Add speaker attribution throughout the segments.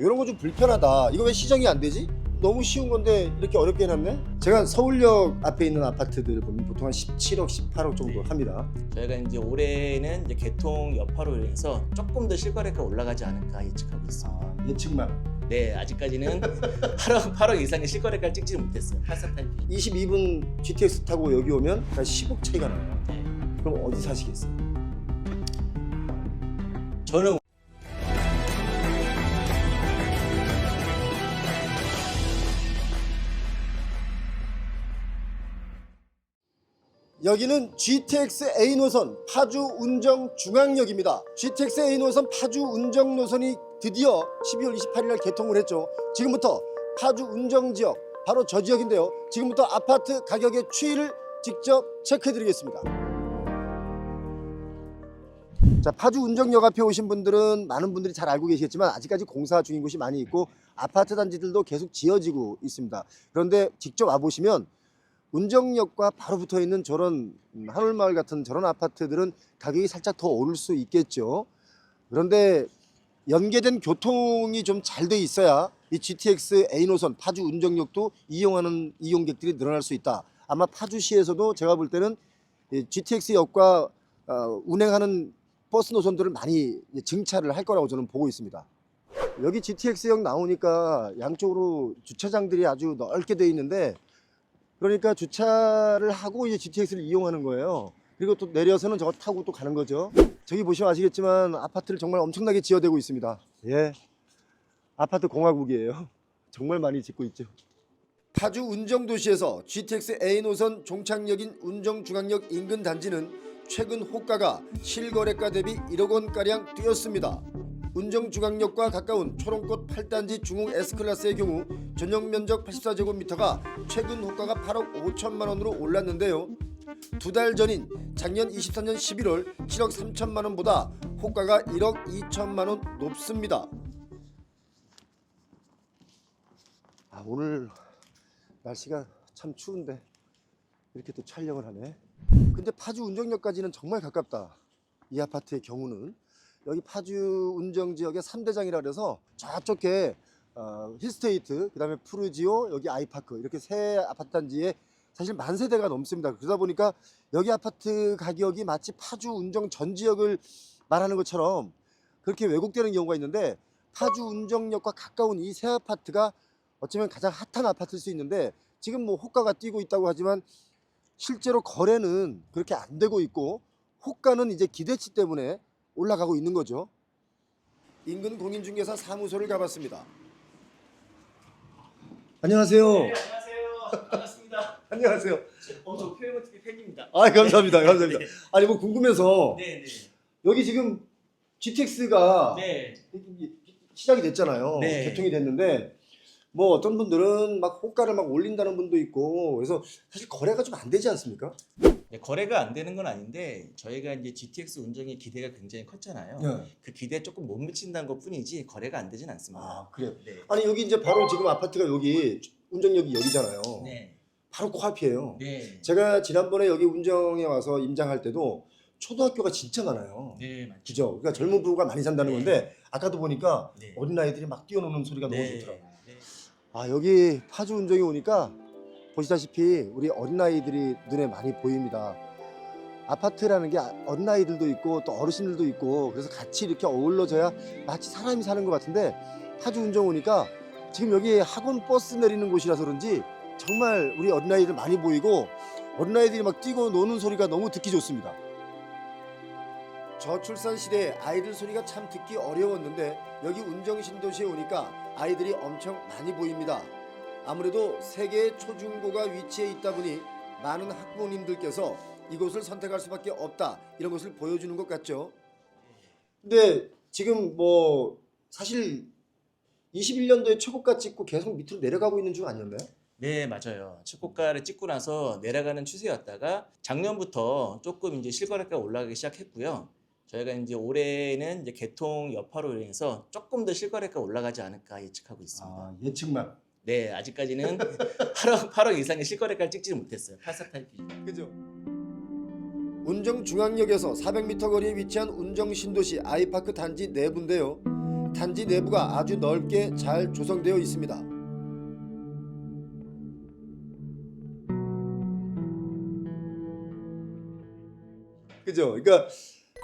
Speaker 1: 이런 거 좀 불편하다. 이거 왜 시정이 안 되지? 너무 쉬운 건데 이렇게 어렵게 해놨네? 제가 서울역 앞에 있는 아파트들 보면 보통 한 17억, 18억 정도
Speaker 2: 네.
Speaker 1: 합니다.
Speaker 2: 저희가 이제 올해는 이제 개통 여파로 인해서 조금 더 실거래가 올라가지 않을까 예측하고 있습니다.
Speaker 1: 아, 예측만.
Speaker 2: 네, 아직까지는 8억 8억 이상의 실거래가 찍지 못했어요. 84타입.
Speaker 1: 22분 GTX 타고 여기 오면 한 10억 차이가 나요.
Speaker 2: 네.
Speaker 1: 그럼 어디 사시겠어요?
Speaker 2: 저는
Speaker 1: 여기는 GTX A 노선 파주 운정 중앙역입니다. GTX A 노선 파주 운정 노선이 드디어 12월 28일 날 개통을 했죠. 지금부터 파주 운정 지역 바로 저 지역인데요. 지금부터 아파트 가격의 추이를 직접 체크해 드리겠습니다. 자, 파주 운정역 앞에 오신 분들은 많은 분들이 잘 알고 계시겠지만 아직까지 공사 중인 곳이 많이 있고 아파트 단지들도 계속 지어지고 있습니다. 그런데 직접 와 보시면 운정역과 바로 붙어 있는 저런 음, 한울마을 같은 저런 아파트들은 가격이 살짝 더 오를 수 있겠죠. 그런데 연계된 교통이 좀 잘 돼 있어야 이 GTX A 노선 파주 운정역도 이용하는 이용객들이 늘어날 수 있다. 아마 파주시에서도 제가 볼 때는 이 GTX 역과 어, 운행하는 버스 노선들을 많이 증차를 할 거라고 저는 보고 있습니다. 여기 GTX역 나오니까 양쪽으로 주차장들이 아주 넓게 돼 있는데 그러니까 주차를 하고 이제 GTX를 이용하는 거예요. 그리고 또 내려서는 저거 타고 또 가는 거죠. 저기 보시면 아시겠지만 아파트를 정말 엄청나게 지어대고 있습니다. 예. 아파트 공화국이에요. 정말 많이 짓고 있죠. 파주 운정도시에서 GTX A 노선 종착역인 운정중앙역 인근 단지는 최근 호가가 실거래가 대비 1억 원가량 뛰었습니다. 운정중앙역과 가까운 초롱꽃 8단지 중흥 S클래스의 경우 전용 면적 84제곱미터가 최근 호가가 8억 5천만 원으로 올랐는데요. 두 달 전인 작년 24년 11월 7억 3천만 원보다 호가가 1억 2천만 원 높습니다. 아 오늘 날씨가 참 추운데 이렇게 또 촬영을 하네. 근데 파주 운정역까지는 정말 가깝다. 이 아파트의 경우는 여기 파주 운정 지역의 3대장이라 그래서 저쪽에 어, 힐스테이트, 그 다음에 푸르지오, 여기 아이파크 이렇게 세 아파트 단지에 사실 만 세대가 넘습니다. 그러다 보니까 여기 아파트 가격이 마치 파주 운정 전 지역을 말하는 것처럼 그렇게 왜곡되는 경우가 있는데 파주 운정역과 가까운 이세 아파트가 어쩌면 가장 핫한 아파트일 수 있는데 지금 뭐 호가가 뛰고 있다고 하지만 실제로 거래는 그렇게 안 되고 있고 호가는 이제 기대치 때문에 올라가고 있는 거죠. 인근 공인중개사 사무소를 가봤습니다. 안녕하세요.
Speaker 2: 네, 안녕하세요. 반갑습니다.
Speaker 1: 안녕하세요.
Speaker 2: 어, 표현모 TV 팬입니다.
Speaker 1: 아 감사합니다. 감사합니다.
Speaker 2: 네.
Speaker 1: 아니 뭐 궁금해서
Speaker 2: 네, 네.
Speaker 1: 여기 지금 GTX가
Speaker 2: 네.
Speaker 1: 시작이 됐잖아요.
Speaker 2: 네.
Speaker 1: 개통이 됐는데 뭐 어떤 분들은 막 호가를 막 올린다는 분도 있고 그래서 사실 거래가 좀 안 되지 않습니까?
Speaker 2: 네, 거래가 안 되는 건 아닌데 저희가 이제 GTX 운정의 기대가 굉장히 컸잖아요.
Speaker 1: 네.
Speaker 2: 그 기대에 조금 못 미친다는 것 뿐이지 거래가 안 되진 않습니다.
Speaker 1: 아 그래요.
Speaker 2: 네.
Speaker 1: 아니 여기 이제 바로 지금 아파트가 여기 운정역이 여기잖아요.
Speaker 2: 네.
Speaker 1: 바로 코앞이에요.
Speaker 2: 네.
Speaker 1: 제가 지난번에 여기 운정에 와서 임장할 때도 초등학교가 진짜 많아요.
Speaker 2: 네, 맞죠.
Speaker 1: 그죠? 그러니까 젊은 부부가 많이 산다는
Speaker 2: 네.
Speaker 1: 건데 아까도 보니까
Speaker 2: 네.
Speaker 1: 어린 아이들이 막 뛰어노는 소리가 너무
Speaker 2: 네.
Speaker 1: 좋더라고요.
Speaker 2: 네.
Speaker 1: 아 여기 파주 운정에 오니까 보시다시피 우리 어린 아이들이 눈에 많이 보입니다. 아파트라는 게 어린 아이들도 있고 또 어르신들도 있고 그래서 같이 이렇게 어울러져야 마치 사람이 사는 것 같은데 파주 운정 오니까 지금 여기 학원 버스 내리는 곳이라서 그런지 정말 우리 어린 아이들 많이 보이고 어린 아이들이 막 뛰고 노는 소리가 너무 듣기 좋습니다. 저출산 시대에 아이들 소리가 참 듣기 어려웠는데 여기 운정 신도시에 오니까 아이들이 엄청 많이 보입니다. 아무래도 세계의 초중고가 위치해 있다 보니 많은 학부모님들께서 이곳을 선택할 수밖에 없다 이런 것을 보여주는 것 같죠. 근데 지금 뭐 사실 21년도에 최고가 찍고 계속 밑으로 내려가고 있는 중 아니었나요?
Speaker 2: 네, 맞아요. 최고가를 찍고 나서 내려가는 추세였다가 작년부터 조금 이제 실거래가 올라가기 시작했고요. 저희가 이제 올해는 이제 개통 여파로 인해서 조금 더 실거래가 올라가지 않을까 예측하고 있습니다.
Speaker 1: 아, 예측만.
Speaker 2: 네, 아직까지는 8억, 8억 이상의 실거래가를 찍지 못했어요. 84타입.
Speaker 1: 그죠? 운정 중앙역에서 400m 거리에 위치한 운정 신도시 아이파크 단지 내부인데요. 단지 내부가 아주 넓게 잘 조성되어 있습니다. 그죠? 그러니까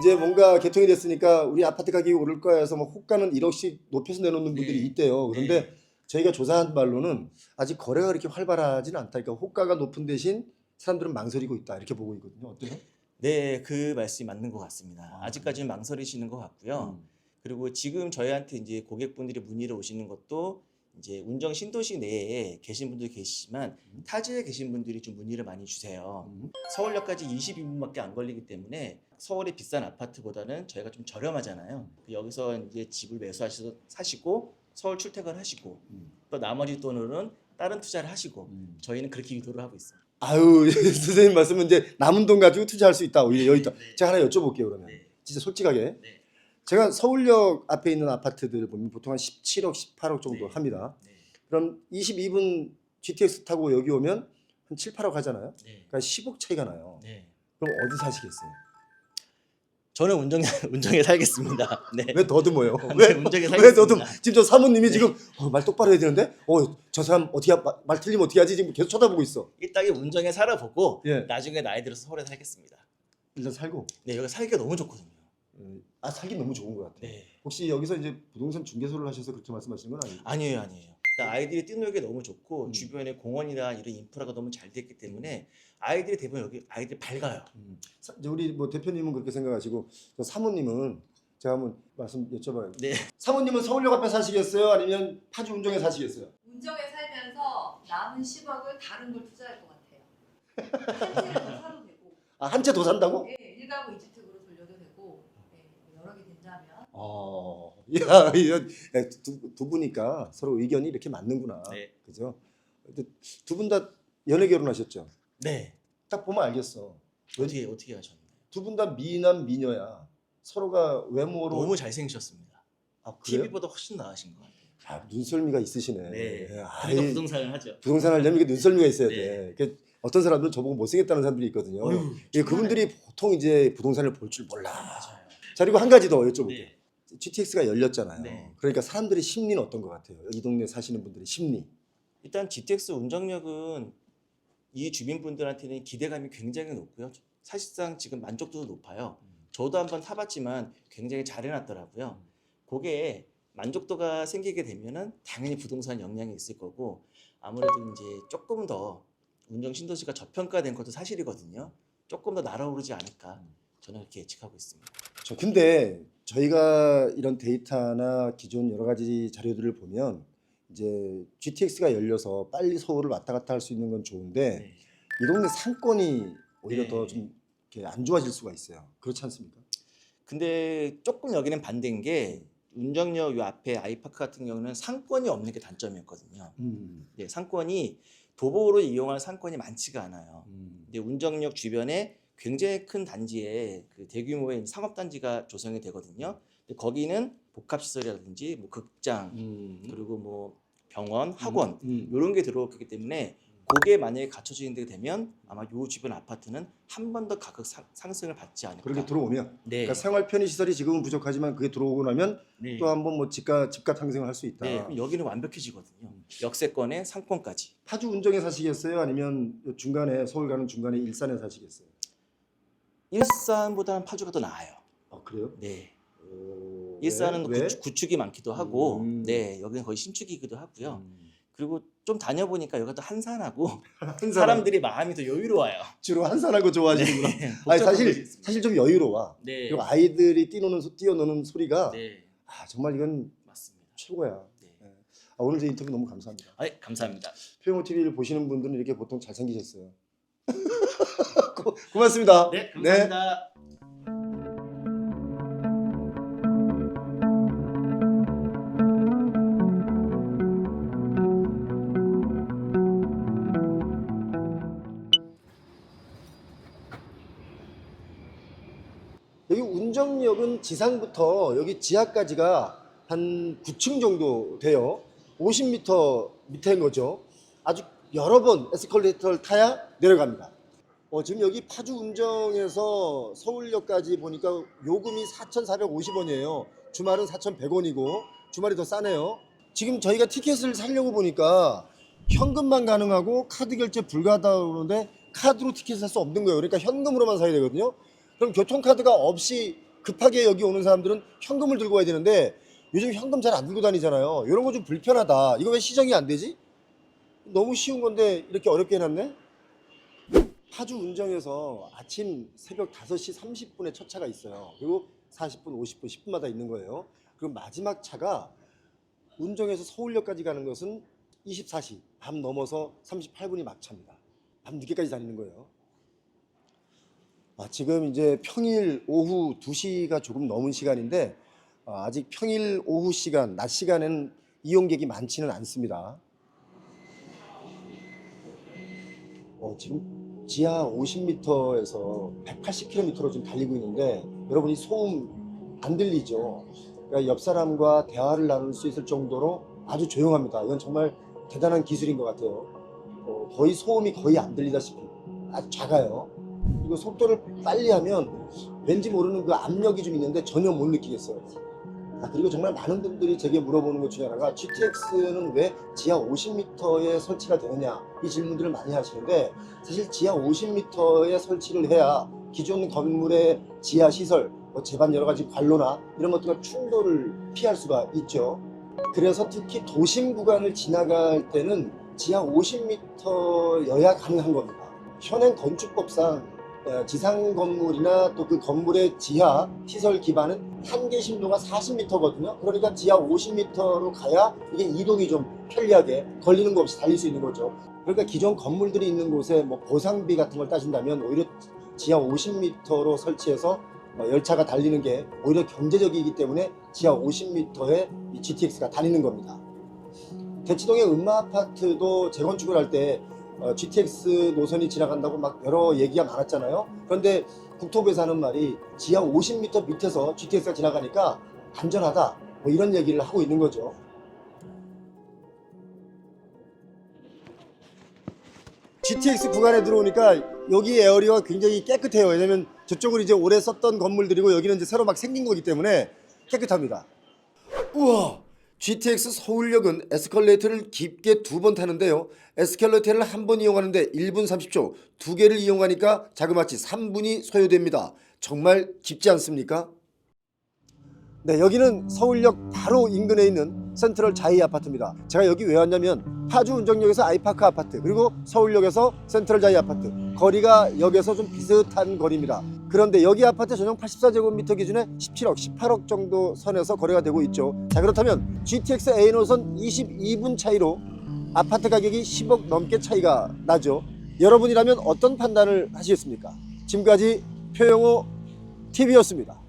Speaker 1: 이제 뭔가 개통이 됐으니까 우리 아파트 가격이 오를 거야 해서 뭐 호가는 1억씩 높여서 내놓는 분들이
Speaker 2: 네.
Speaker 1: 있대요. 그런데
Speaker 2: 네.
Speaker 1: 저희가 조사한 바로는 아직 거래가 그렇게 활발하지는 않다. 그러니까 호가가 높은 대신 사람들은 망설이고 있다. 이렇게 보고 있거든요. 어때요?
Speaker 2: 네, 그 말씀이 맞는 것 같습니다.
Speaker 1: 아.
Speaker 2: 아직까지는 망설이시는 것 같고요.
Speaker 1: 음.
Speaker 2: 그리고 지금 저희한테 이제 고객분들이 문의를 오시는 것도 이제 운정 신도시 내에 계신 분들 계시지만
Speaker 1: 음.
Speaker 2: 타지에 계신 분들이 좀 문의를 많이 주세요.
Speaker 1: 음.
Speaker 2: 서울역까지 22분밖에 안 걸리기 때문에 서울의 비싼 아파트보다는 저희가 좀 저렴하잖아요. 여기서 이제 집을 매수하셔서 사시고 서울 출퇴근하시고
Speaker 1: 음.
Speaker 2: 또 나머지 돈으로는 다른 투자를 하시고
Speaker 1: 음.
Speaker 2: 저희는 그렇게 유도를 하고 있습니다.
Speaker 1: 아유 선생님 말씀은 이제 남은 돈 가지고 투자할 수 있다. 오히려 여기 있다.
Speaker 2: 네.
Speaker 1: 제가 하나 여쭤볼게요 그러면.
Speaker 2: 네.
Speaker 1: 진짜 솔직하게.
Speaker 2: 네.
Speaker 1: 제가 서울역 앞에 있는 아파트들 보면 보통 한 17억, 18억 정도
Speaker 2: 네.
Speaker 1: 합니다.
Speaker 2: 네.
Speaker 1: 그럼 22분 GTX 타고 여기 오면 한 7, 8억 하잖아요.
Speaker 2: 네.
Speaker 1: 그러니까 10억 차이가 나요.
Speaker 2: 네.
Speaker 1: 그럼 어디 사시겠어요?
Speaker 2: 저는 운정에 운정에 살겠습니다. 네.
Speaker 1: 왜 더듬어요?
Speaker 2: 네,
Speaker 1: 왜,
Speaker 2: 운정에
Speaker 1: 왜
Speaker 2: 살겠습니다.
Speaker 1: 더듬? 지금 저 사모님이
Speaker 2: 네.
Speaker 1: 지금 어, 말 똑바로 해야 되는데 어, 저 사람 어떻게 하- 말, 말 틀리면 어떻게 하지? 지금 계속 쳐다보고 있어.
Speaker 2: 일단은 운정에 살아보고
Speaker 1: 예.
Speaker 2: 나중에 나이 들어서 서울에 살겠습니다.
Speaker 1: 일단 살고.
Speaker 2: 네, 여기 살기가 너무 좋거든요.
Speaker 1: 음, 아 살기 너무 좋은 것 같아 요.
Speaker 2: 네.
Speaker 1: 혹시 여기서 이제 부동산 중개소를 하셔서 그렇게 말씀하시는 건 아니에요?
Speaker 2: 아니에요, 아니에요. 일단 아이들이 뛰놀기 너무 좋고
Speaker 1: 음.
Speaker 2: 주변에 공원이나 이런 인프라가 너무 잘 됐기 때문에 아이들이 대부분 여기 아이들이 밝아요.
Speaker 1: 음, 사- 이제 우리 뭐 대표님은 그렇게 생각하시고 저 사모님은 제가 한번 말씀 여쭤봐요.
Speaker 2: 네.
Speaker 1: 사모님은 서울역 앞에 사시겠어요? 아니면 파주 운정에 사시겠어요?
Speaker 3: 운정에 살면서 남은 10억을 다른 걸 투자할 것 같아요. 한 채를 더 사도 되고,
Speaker 1: 아, 한 채 더 산다고?
Speaker 3: 예, 일가구 이주택으로 돌려도 되고, 예, 여러 개 된다면.
Speaker 1: 어, 야, 이거 두, 두 분이니까 서로 의견이 이렇게 맞는구나.
Speaker 2: 네.
Speaker 1: 그죠? 두 분 다 연애 결혼하셨죠?
Speaker 2: 네.
Speaker 1: 딱 보면 알겠어.
Speaker 2: 어떻게 어떻게 하셨나요?
Speaker 1: 두 분 다 미남 미녀야. 서로가 외모로
Speaker 2: 너무 잘생기셨습니다.
Speaker 1: 아, 그래요?
Speaker 2: TV보다 훨씬 나으신 것 같아요.
Speaker 1: 아, 눈썰미가 있으시네.
Speaker 2: 네.
Speaker 1: 아이,
Speaker 2: 부동산을 하죠.
Speaker 1: 부동산 하려면 이게 눈썰미가 있어야
Speaker 2: 네.
Speaker 1: 돼. 그 어떤 사람들은 저보고 못생겼다는 사람들이 있거든요.
Speaker 2: 어휴,
Speaker 1: 예, 그분들이 보통 이제 부동산을 볼 줄 몰라.
Speaker 2: 맞아요.
Speaker 1: 자 그리고 한 가지 더 여쭤볼게요.
Speaker 2: 네.
Speaker 1: GTX가 열렸잖아요.
Speaker 2: 네.
Speaker 1: 그러니까 사람들의 심리는 어떤 것 같아요? 이 동네 사시는 분들의 심리.
Speaker 2: 일단 GTX 운정역은 이 주민분들한테는 기대감이 굉장히 높고요. 사실상 지금 만족도도 높아요. 저도 한번 타봤지만 굉장히 잘 해놨더라고요. 그게 만족도가 생기게 되면은 당연히 부동산 영향이 있을 거고 아무래도 이제 조금 더 운정 신도시가 저평가된 것도 사실이거든요. 조금 더 날아오르지 않을까 저는 그렇게 예측하고 있습니다.
Speaker 1: 저 근데 저희가 이런 데이터나 기존 여러 가지 자료들을 보면 이제 GTX가 열려서 빨리 서울을 왔다 갔다 할 수 있는 건 좋은데
Speaker 2: 네.
Speaker 1: 이 동네 상권이 오히려
Speaker 2: 네.
Speaker 1: 더좀 안 좋아질 수가 있어요. 그렇지 않습니까?
Speaker 2: 근데 조금 여기는 반대인 게 운정역 요 앞에 아이파크 같은 경우는 상권이 없는 게 단점이었거든요.
Speaker 1: 음.
Speaker 2: 네, 상권이 도보로 이용할 상권이 많지가 않아요.
Speaker 1: 음.
Speaker 2: 근데 운정역 주변에 굉장히 큰 단지에 그 대규모의 상업 단지가 조성이 되거든요. 근데 거기는 복합 시설이라든지 뭐 극장
Speaker 1: 음.
Speaker 2: 그리고 뭐 병원, 학원
Speaker 1: 음.
Speaker 2: 이런 게 들어오기 때문에 그게 만약에 갖춰지는 데 되면 아마 요 주변 아파트는 한 번 더 가격 상, 상승을 받지 않을까.
Speaker 1: 그렇게 들어오면
Speaker 2: 네.
Speaker 1: 그러니까 생활 편의 시설이 지금은 부족하지만 그게 들어오고 나면
Speaker 2: 네.
Speaker 1: 또 한번 뭐 집가 집값 상승을 할 수 있다.
Speaker 2: 네, 그럼 여기는 완벽해지거든요. 역세권에 상권까지.
Speaker 1: 파주 운정에 사시겠어요? 아니면 요 중간에 서울 가는 중간에 일산에 사시겠어요?
Speaker 2: 일산보다는 파주가 더 나아요.
Speaker 1: 아 그래요?
Speaker 2: 네.
Speaker 1: 오,
Speaker 2: 일산은
Speaker 1: 왜?
Speaker 2: 구축, 구축이 많기도 하고,
Speaker 1: 음.
Speaker 2: 네 여기는 거의 신축이기도 하고요.
Speaker 1: 음.
Speaker 2: 그리고 좀 다녀보니까 여기가 더 한산하고
Speaker 1: 한 사람
Speaker 2: 사람들이 마음이 더 여유로워요.
Speaker 1: 주로 한산하고 좋아하시는구나.
Speaker 2: 네,
Speaker 1: 아니 사실. 사실 좀 여유로워.
Speaker 2: 네,
Speaker 1: 그리고 아이들이 뛰노는 소- 뛰어노는 소리가
Speaker 2: 네
Speaker 1: 아 정말 이건
Speaker 2: 맞습니다.
Speaker 1: 최고야.
Speaker 2: 네.
Speaker 1: 네. 아, 오늘 제 인터뷰 너무 감사합니다.
Speaker 2: 아, 감사합니다.
Speaker 1: 표영호 TV를 보시는 분들은 이렇게 보통 잘생기셨어요. 고, 고맙습니다.
Speaker 2: 네, 감사합니다.
Speaker 1: 여기 운정역은 지상부터 여기 지하까지가 한 9층 정도 돼요. 50m 밑에인 거죠. 아주 여러 번 에스컬레이터를 타야 내려갑니다. 어, 지금 여기 파주 운정에서 서울역까지 보니까 요금이 4,450원이에요. 주말은 4,100원이고 주말이 더 싸네요. 지금 저희가 티켓을 사려고 보니까 현금만 가능하고 카드 결제 불가하다고 그러는데 카드로 티켓을 살수 없는 거예요. 그러니까 현금으로만 사야 되거든요. 그럼 교통카드가 없이 급하게 여기 오는 사람들은 현금을 들고 와야 되는데 요즘 현금 잘 안 들고 다니잖아요. 이런 거 좀 불편하다. 이거 왜 시정이 안 되지? 너무 쉬운 건데 이렇게 어렵게 해놨네? 파주 운정에서 아침 새벽 5시 30분에 첫 차가 있어요. 그리고 40분, 50분, 10분마다 있는 거예요. 그리고 마지막 차가 운정에서 서울역까지 가는 것은 24시, 밤 넘어서 38분이 막차입니다. 밤 늦게까지 다니는 거예요. 아, 지금 이제 평일 오후 2시가 조금 넘은 시간인데 아, 아직 평일 오후 시간, 낮 시간에는 이용객이 많지는 않습니다. 어, 지금 지하 50m에서 180km로 지금 달리고 있는데 여러분이 소음 안 들리죠? 그러니까 옆 사람과 대화를 나눌 수 있을 정도로 아주 조용합니다. 이건 정말 대단한 기술인 것 같아요. 어, 거의 소음이 거의 안 들리다시피 아주 작아요. 그리고 속도를 빨리 하면 왠지 모르는 그 압력이 좀 있는데 전혀 못 느끼겠어요. 아, 그리고 정말 많은 분들이 제게 물어보는 것 중에 하나가 GTX는 왜 지하 50m에 설치가 되느냐 이 질문들을 많이 하시는데 사실 지하 50m에 설치를 해야 기존 건물의 지하 시설, 뭐 재반 여러 가지 관로나 이런 것들과 충돌을 피할 수가 있죠. 그래서 특히 도심 구간을 지나갈 때는 지하 50m여야 가능한 겁니다. 현행 건축법상 어, 지상 건물이나 또 그 건물의 지하 시설 기반은 한계 심도가 40m거든요. 그러니까 지하 50m로 가야 이게 이동이 좀 편리하게 걸리는 거 없이 달릴 수 있는 거죠. 그러니까 기존 건물들이 있는 곳에 뭐 보상비 같은 걸 따진다면 오히려 지하 50m로 설치해서 어, 열차가 달리는 게 오히려 경제적이기 때문에 지하 50m에 이 GTX가 다니는 겁니다. 대치동의 음마 아파트도 재건축을 할때 어, GTX 노선이 지나간다고 막 여러 얘기가 많았잖아요. 그런데 국토부에서 하는 말이 지하 50m 밑에서 GTX가 지나가니까 안전하다. 뭐 이런 얘기를 하고 있는 거죠. GTX 구간에 들어오니까 여기 에어리가 굉장히 깨끗해요. 왜냐면 저쪽은 이제 오래 썼던 건물들이고 여기는 이제 새로 막 생긴 거기 때문에 깨끗합니다. 우와! GTX 서울역은 에스컬레이터를 깊게 두 번 타는데요. 에스컬레이터를 한 번 이용하는데 1분 30초, 두 개를 이용하니까 자그마치 3분이 소요됩니다. 정말 깊지 않습니까? 네, 여기는 서울역 바로 인근에 있는 센트럴 자이 아파트입니다. 제가 여기 왜 왔냐면 파주 운정역에서 아이파크 아파트 그리고 서울역에서 센트럴 자이 아파트 거리가 역에서 좀 비슷한 거리입니다. 그런데 여기 아파트 전용 84제곱미터 기준에 17억, 18억 정도 선에서 거래가 되고 있죠. 자 그렇다면 GTX A 노선 22분 차이로 아파트 가격이 10억 넘게 차이가 나죠. 여러분이라면 어떤 판단을 하시겠습니까? 지금까지 표영호 TV였습니다.